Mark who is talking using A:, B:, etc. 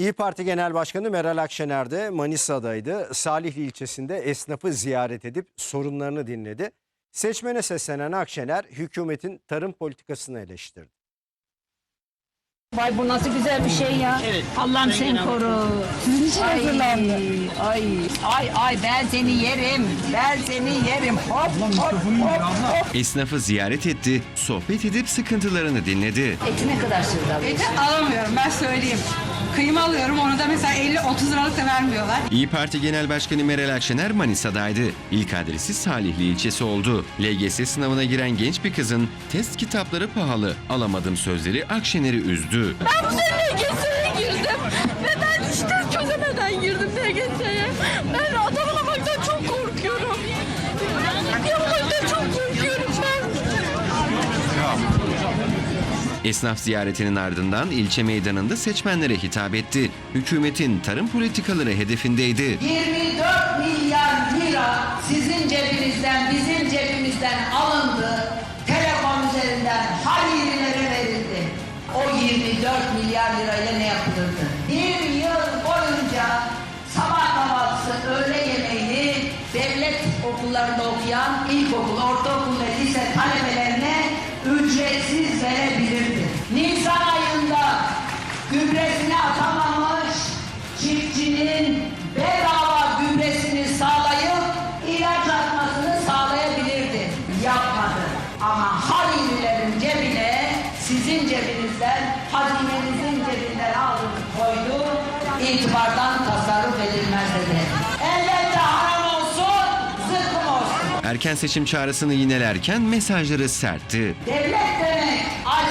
A: İyi Parti Genel Başkanı Meral Akşener de Manisa'daydı. Salihli ilçesinde esnafı ziyaret edip sorunlarını dinledi. Seçmene seslenen Akşener hükümetin tarım politikasını eleştirdi.
B: Vay bu nasıl güzel bir şey ya. Allah'ım seni koru.
C: Sizin için
B: Ay,
C: hazırlandı.
B: ay, ay, ay ben seni yerim. Ben seni yerim. Hop, hop, hop, hop.
D: Esnafı ziyaret etti, sohbet edip sıkıntılarını dinledi.
B: Eti ne kadar sürdü abi?
C: Eti alamıyorum ben söyleyeyim. Kıyma alıyorum onu da mesela 50-30 liralık da vermiyorlar.
D: İyi Parti Genel Başkanı Meral Akşener Manisa'daydı. İlk adresi Salihli ilçesi oldu. LGS sınavına giren genç bir kızın test kitapları pahalı, alamadım sözleri Akşener'i üzdü.
E: Ben bu sene LGS'ye girdim ve ben işte çözemeden girdim LGS'ye. Ben adam olamaktan çok korkuyorum. Yapmaktan çok korkuyorum ben.
D: Esnaf ziyaretinin ardından ilçe meydanında seçmenlere hitap etti. Hükümetin tarım politikaları hedefindeydi.
F: 24 milyar lira sizin cebinizden, bizim cebimizden alındı. Telefon üzerinden yapılırdı? Bir yıl boyunca sabah kahvaltısı, öğle yemeğini devlet okullarında okuyan ilkokul, ortaokul ve lise talebelerine ücretsiz verebilirdi. Nisan ayında gübresini atamamış çiftçinin bedava gübresini sağlayıp ilaç atmasını sağlayabilirdi. Yapmadı. Ama Halililerin cebine sizin cebinizden, hazinenizin. İtibardan tasarruf edilmez dedi. Elbette haram olsun, zıkkım olsun.
D: Erken seçim çağrısını yinelerken mesajları sertti.
F: Devlet demek, açlığını